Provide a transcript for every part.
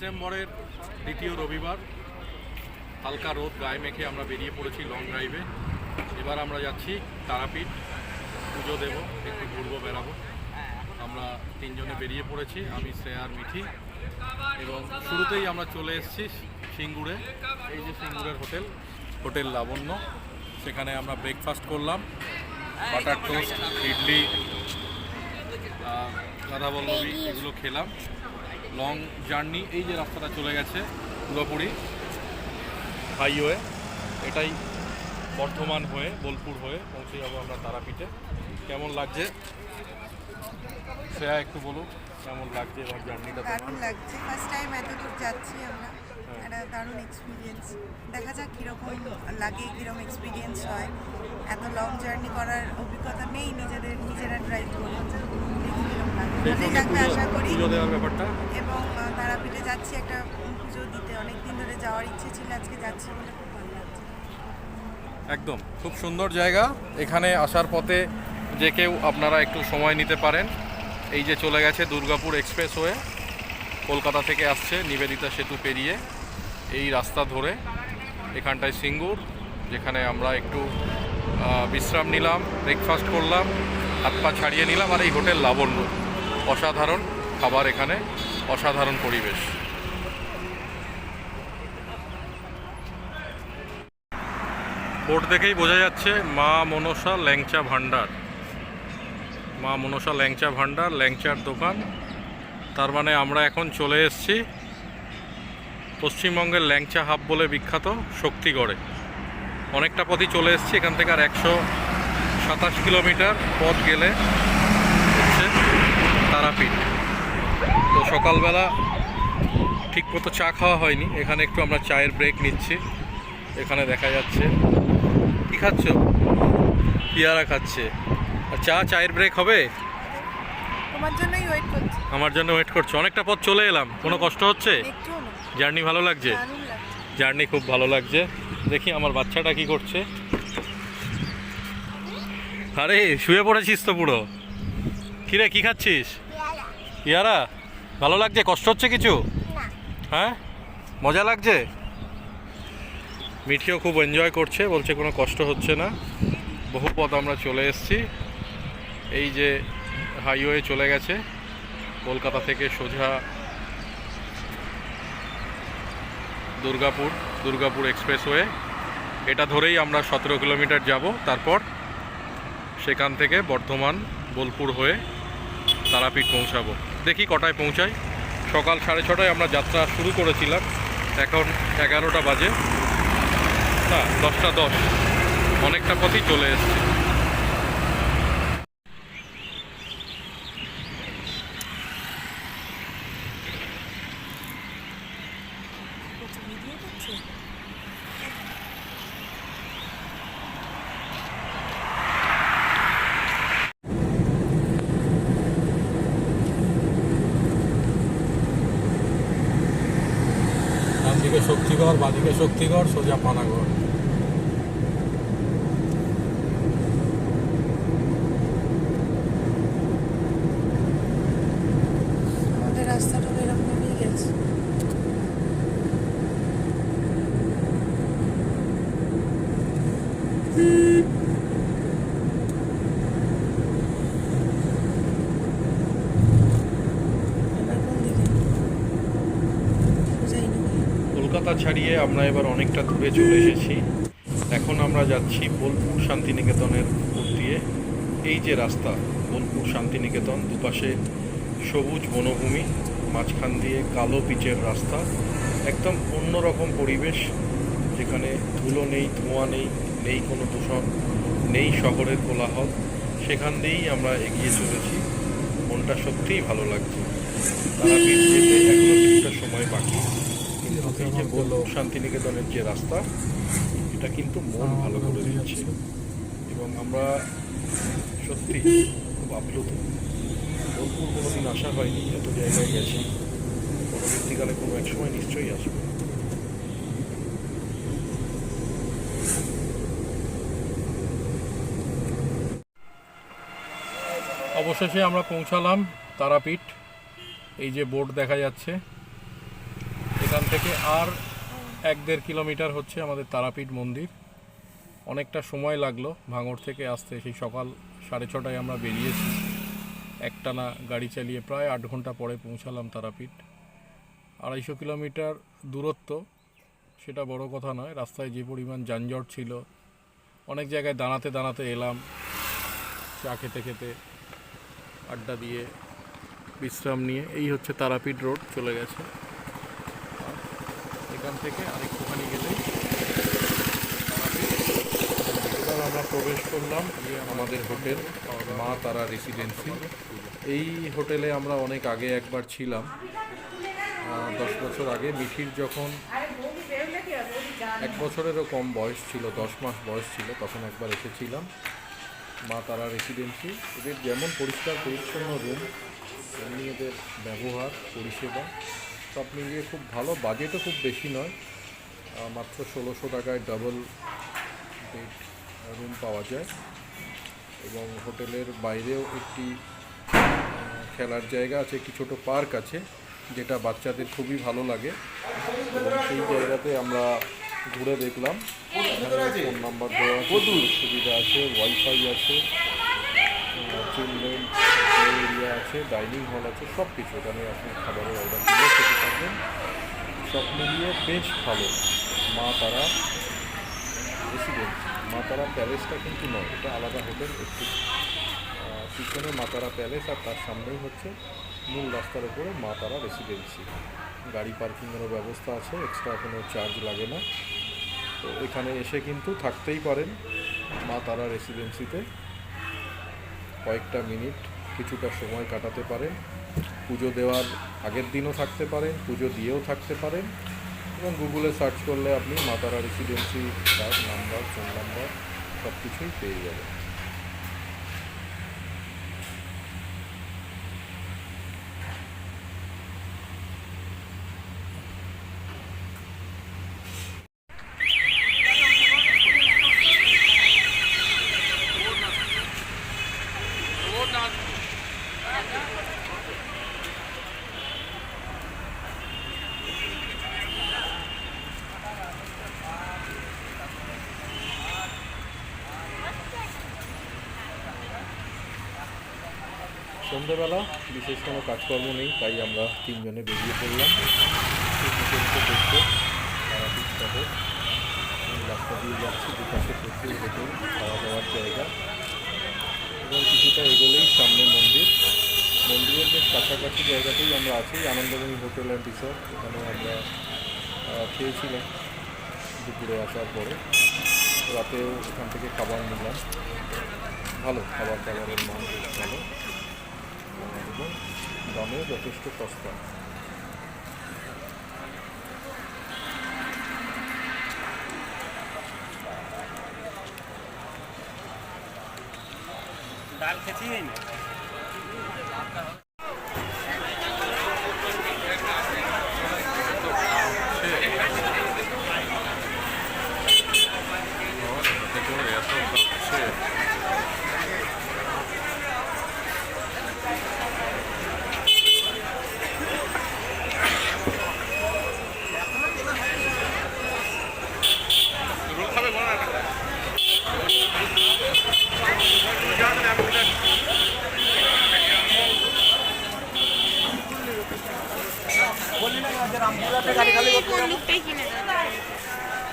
ডিসেম্বরের দ্বিতীয় রবিবার হালকা রোদ গায়ে মেখে আমরা বেরিয়ে পড়েছি লং ড্রাইভে এবার আমরা যাচ্ছি তারাপীঠ পুজো দেব একটু ঘুরবো বেড়াবো। আমরা তিনজনে বেরিয়ে পড়েছি আমি শ্রেয়ার মিঠি। এবং শুরুতেই আমরা চলে এসেছি সিঙ্গুরে এই যে সিঙ্গুরের হোটেল হোটেল লাবণ্য। সেখানে আমরা ব্রেকফাস্ট করলাম বাটার টোস্ট ইডলি আহ, রাধাবল্লভী এগুলো খেলাম। লং জার্নি এই যে রাস্তাটা চলে গেছে পুরোপুরি হাইওয়ে এটাই বর্ধমান হয়ে বোলপুর হয়ে পৌঁছে যাব আমরা তারাপীঠে। কেমন লাগছে? শ্রেয়া একটু বলুন কেমন লাগছে এবার জার্নিটা দারুণ লাগছে। ফার্স্ট টাইম এত দূর যাচ্ছি আমরা। একটা দারুণ এক্সপিরিয়েন্স দেখা যাক কীরকম লাগে কীরকম এক্সপিরিয়েন্স হয়। এত লং জার্নি করার অভিজ্ঞতা নেই নিজেদের নিজেরা ড্রাইভ করে। দেখি কীরকম লাগে। আশা করি। ব্যাপারটা? তারাপীঠে যাচ্ছি, একটা পুজো দিতে। অনেক দিন ধরে যাওয়ার ইচ্ছে ছিল, আজকে যাচ্ছি বলে খুব ভালো লাগছে। একদম, খুব সুন্দর জায়গা। এখানে আসার পথে যে কেউ আপনারা একটু সময় নিতে পারেন। এই যে চলে গেছে দুর্গাপুর এক্সপ্রেস হয়ে কলকাতা থেকে আসছে নিবেদিতা সেতু পেরিয়ে, এই রাস্তা ধরে। এখানটায় সিঙ্গুর, যেখানে আমরা একটু বিশ্রাম নিলাম ব্রেকফাস্ট করলাম, হাত পা ছাড়িয়ে নিলাম, আর এই হোটেল লাবণ্য। অসাধারণ খাবার এখানে। অসাধারণ পরিবেশ। বোর্ড দেখেই বোঝা যাচ্ছে মা মনসা ল্যাংচা ভান্ডার মা মনসা ল্যাংচা ভান্ডার ল্যাংচার দোকান। তার মানে আমরা এখন চলে এসেছি পশ্চিমবঙ্গের ল্যাংচা হাব বলে বিখ্যাত শক্তিগড়ে। অনেকটা পথই চলে এসেছি, এখান থেকে আর একশো সাতাশ কিলোমিটার পথ গেলে হচ্ছে তারাপীঠ। তো সকালবেলা ঠিক মতো চা খাওয়া হয়নি। এখানে একটু আমরা চায়ের ব্রেক নিচ্ছি। এখানে দেখা যাচ্ছে। কি খাচ্ছ? পিয়ারা খাচ্ছে। আর চা চায়ের ব্রেক হবে? তোমার জন্যই ওয়েট করছি। আমার জন্য ওয়েট করছ। অনেকটা পথ চলে এলাম। কোনো কষ্ট হচ্ছে? জার্নি ভালো লাগছে? জার্নি খুব ভালো লাগছে। দেখি আমার বাচ্চাটা কি করছে। আরে শুয়ে পড়েছিস তো পুরো। কিরে কি খাচ্ছিস? পিয়ারা? ভালো লাগছে? কষ্ট হচ্ছে কিছু? হ্যাঁ? মজা লাগছে? মিঠিও খুব এনজয় করছে বলছে কোনো কষ্ট হচ্ছে না। বহু পথ আমরা চলে এসেছি। এই যে হাইওয়ে চলে গেছে কলকাতা থেকে সোজা দুর্গাপুর দুর্গাপুর এক্সপ্রেসওয়ে এটা ধরেই আমরা সতেরো কিলোমিটার যাব। তারপর সেখান থেকে বর্ধমান বোলপুর হয়ে তারাপীঠ পৌঁছাবো। দেখি কটায় পৌঁছাই সকাল সাড়ে ছটায় আমরা যাত্রা শুরু করেছিলাম। এখন এগারোটা বাজে। না, দশটা দশ। অনেকটা পথেই চলে এসছে। শক্তিগড় সোজা পানাগড় আমাদের রাস্তাটা তো এরকমই গেছে এবার কোন দিকে? বোঝাই না। কলকাতা ছাড়িয়ে আমরা এবার অনেকটা দূরে চলে এসেছি। এখন আমরা যাচ্ছি বোলপুর শান্তিনিকেতনের উপর দিয়ে। এই যে রাস্তা, বোলপুর শান্তিনিকেতন, দুপাশে সবুজ বনভূমি, মাঝখান দিয়ে কালো পিচের রাস্তা। একদম অন্যরকম পরিবেশ, যেখানে ধুলো নেই, ধোঁয়া নেই নেই কোনো দূষণ, নেই শহরের কোলাহল। সেখান দিয়েই আমরা এগিয়ে চলেছি। মনটা সত্যিই ভালো লাগছে। তারাপীঠ যেতে এখনও কিছুটা সময় বাকি। এই যে বোলপুর শান্তিনিকেতনের যে রাস্তা, এটা কিন্তু মন ভালো করে দিচ্ছে। এবং আমরা সত্যি খুব আপ্লুত। বোলপুর কোনোদিন আসা হয়নি এত জায়গায় গেছি। পরবর্তীকালে কোনো এক সময় নিশ্চয়ই আসব। অবশেষে আমরা পৌঁছালাম তারাপীঠ। এই যে বোর্ড দেখা যাচ্ছে। এখান থেকে আর এক দেড় কিলোমিটার হচ্ছে আমাদের তারাপীঠ মন্দির। অনেকটা সময় লাগল ভাঙড় থেকে আসতে, সেই সকাল সাড়ে ছটায় আমরা বেরিয়েছি। একটানা গাড়ি চালিয়ে প্রায় আট ঘণ্টা পরে পৌঁছালাম তারাপীঠ। আড়াইশো কিলোমিটার দূরত্ব, সেটা বড় কথা নয়। রাস্তায় যে পরিমাণ যানজট ছিল, অনেক জায়গায় দাঁড়াতে দাঁড়াতে এলাম, চা খেতে খেতে, আড্ডা দিয়ে, বিশ্রাম নিয়ে। এই হচ্ছে তারাপীঠ রোড, চলে গেছে। এখান থেকে আরেকটুখানি গেলেই এবার আমরা প্রবেশ করলাম আমাদের হোটেল মা তারা রেসিডেন্সি এই হোটেলে আমরা অনেক আগে একবার ছিলাম। দশ বছর আগে মিঠির যখন এক বছরেরও কম বয়স ছিল দশ মাস বয়স ছিল তখন একবার এসেছিলাম মা তারা রেসিডেন্সি এদের যেমন পরিষ্কার পরিচ্ছন্ন রুম তেমনি এদের ব্যবহার পরিষেবা। সব মিলিয়ে খুব ভালো। বাজেটও খুব বেশি নয়। মাত্র ষোলোশো টাকায় ডাবল বেড রুম পাওয়া যায়। এবং হোটেলের বাইরেও একটি খেলার জায়গা আছে, একটি ছোট পার্ক আছে, যেটা বাচ্চাদের খুবই ভালো লাগে। এবং সেই জায়গাতে আমরা ঘুরে দেখলাম। ফোন নাম্বার দেওয়া সুবিধা আছে ওয়াইফাই আছে। চিলড্রেন এরিয়া আছে ডাইনিং হল আছে সব কিছু এখানে আপনি খাবারের অর্ডার দিলে খেতে পারবেন সব মিলিয়ে বেশ ভালো। মা তারা রেসিডেন্সি মা তারা প্যালেসটা কিন্তু নয়। এটা আলাদা হোটেল, একটু পিছনে মা তারা প্যালেস আর তার সামনেই হচ্ছে মূল রাস্তার উপরে মা তারা রেসিডেন্সি। গাড়ি পার্কিংয়েরও ব্যবস্থা আছে এক্সট্রা কোনো চার্জ লাগে না। তো এখানে এসে কিন্তু থাকতেই পারেন মা তারা রেসিডেন্সিতে কয়েকটা মিনিট কিছুটা সময় কাটাতে পারেন। পুজো দেওয়ার আগের দিনও থাকতে পারেন, পুজো দিয়েও থাকতে পারেন এবং গুগলে সার্চ করলে আপনি মাতারা রেসিডেন্সি তার নাম্বার ফোন নাম্বার সব কিছুই পেয়ে যাবেন। সন্ধেবেলা বিশেষ কোনো কাজকর্ম নেই, তাই আমরা তিনজনে বেরিয়ে পড়লাম। হোটেলকে তারাপীঠ রাস্তা দিয়ে যাচ্ছি দুপাশে প্রচুর হোটেল খাওয়া দাওয়ার জায়গা এবং কিছুটা এগোলেই সামনে মন্দির। মন্দিরের বেশ কাছাকাছি জায়গাতেই আমরা আছি, আনন্দময়ী হোটেল অ্যান্ড রিসর্ট। এখানে আমরা খেয়েছিলাম দুপুরে আসার পরে। রাতেও এখান থেকে খাবার নিলাম। ভালো খাবার দাবারের মান ভালো। দামেও যথেষ্ট সস্তা ডাল খেয়েছি না কোন লুকটাই কিনে দেয় রায়গঞ্জ থেকে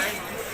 আমার কাছে এই হাতিটা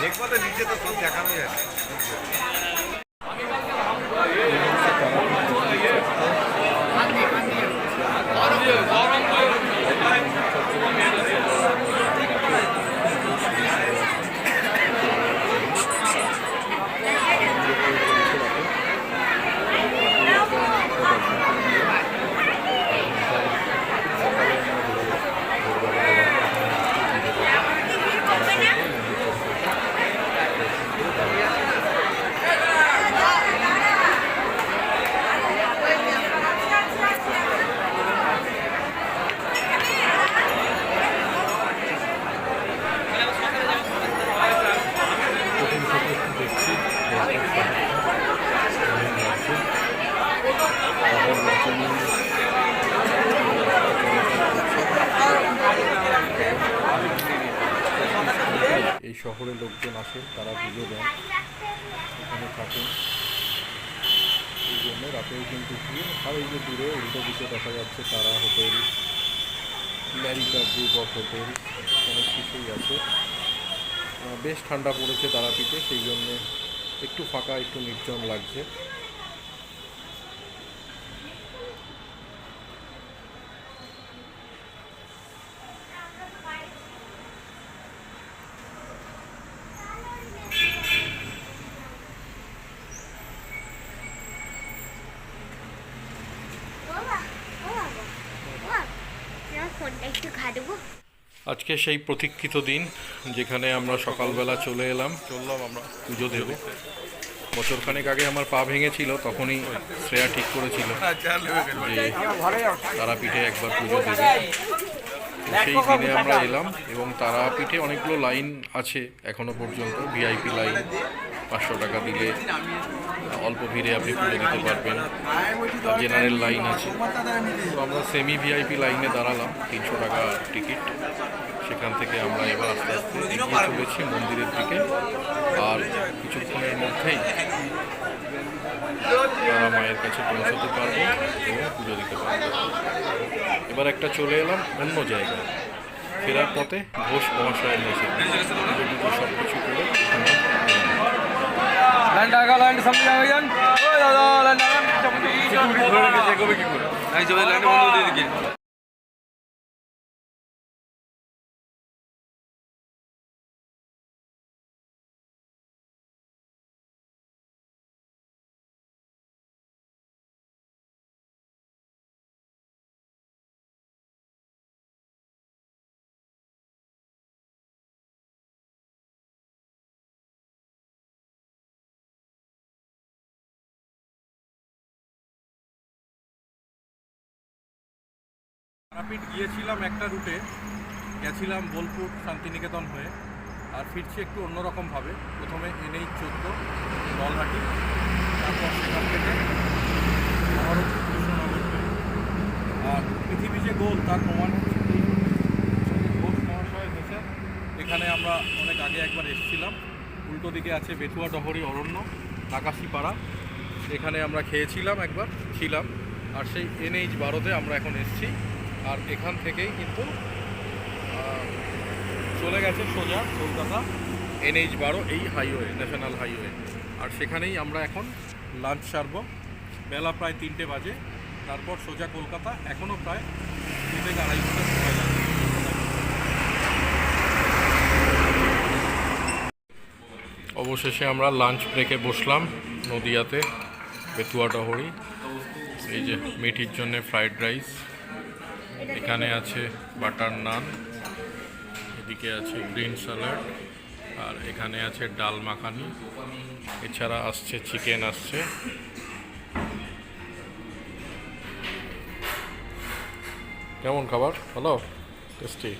দেখব তো নিচে তো সব দেখানো যায় এই শহরে লোকজন আসেন তারা পুজো দেন এখানে থাকেন এই জন্য রাতেও কিন্তু ভিড় দূরে উল্টো দিকে দেখা যাচ্ছে তারা হোটেল, ম্যারিকা গ্রুপ অফ হোটেল, অনেক কিছুই আছে। বেশ ঠান্ডা পড়েছে তারাপীঠে, সেই জন্যে একটু ফাঁকা, একটু নির্জন লাগছে। একটু আজকে সেই প্রতীক্ষিত দিন যেখানে আমরা সকালবেলা চলে এলাম। চললাম আমরা। পুজো দেবো। বছরখানেক আগে আমার পা ভেঙেছিল তখনই শ্রেয়া ঠিক করেছিল যে তারাপীঠে একবার পুজো দেবে। তো সেই দিনে আমরা এলাম এবং তারাপীঠে অনেকগুলো লাইন আছে এখনও পর্যন্ত ভিআইপি লাইন। পাঁচশো টাকা দিলে অল্প ভিড়ে আপনি পুজো দিতে পারবেন। জেনারেল লাইন আছে। আমরা সেমি ভিআইপি লাইনে দাঁড়ালাম, তিনশো টাকা টিকিট সেখান থেকে আমরা এবার আস্তে আস্তে এগিয়ে চলেছি মন্দিরের দিকে। আর কিছুক্ষণের মধ্যেই তারা মায়ের কাছে পৌঁছতে পারব এবং পুজো দিতে পারব। এবার একটা চলে এলাম অন্য জায়গায়। ফেরার পথে ঘোষ মহাশয়ের মেসে সব কিছু করে এখানে লাইন টাকা লাইন সামনে যাবে যান দাদা লাইন টাকা সিকিউরিটি ধরে রেখেছে এগোবে কি করে? নাই চলে লাইন বন্ধ দিয়ে দিকে। তারাপীঠ গিয়েছিলাম একটা রুটে। গেছিলাম বোলপুর শান্তিনিকেতন হয়ে। আর ফিরছি একটু অন্যরকমভাবে। প্রথমে এনএইচ চোদ্দ নলহাটি তারপর সেখান থেকে আর পৃথিবী যে গোল, তার প্রমাণ হচ্ছে মহাশয় হেসে এখানে আমরা অনেক আগে একবার এসেছিলাম। উল্টো দিকে আছে বেথুয়া ডহরি অরণ্য আকাশিপাড়া এখানে আমরা খেয়েছিলাম একবার, ছিলাম। আর সেই এনএইচ বারোতে আমরা এখন এসেছি। আর এখান থেকেই কিন্তু চলে গেছে সোজা কলকাতা, এনএইচ বারো, এই হাইওয়ে, ন্যাশনাল হাইওয়ে। আর সেখানেই আমরা এখন লাঞ্চ সারব। বেলা প্রায় তিনটে বাজে, তারপর সোজা কলকাতা এখনও প্রায় দু থেকে আড়াই ঘণ্টা সময় লাগবে। অবশেষে আমরা লাঞ্চ ব্রেকে বসলাম নদিয়াতে বেতুয়া ডহরি এই যে মিঠির জন্য ফ্রাইড রাইস। এখানে আছে বাটার নান, এদিকে আছে গ্রিন স্যালাড, আর এখানে আছে ডাল মাখানি। এছাড়া আসছে চিকেন আসছে। কেমন খাবার? ভালো? টেস্টি?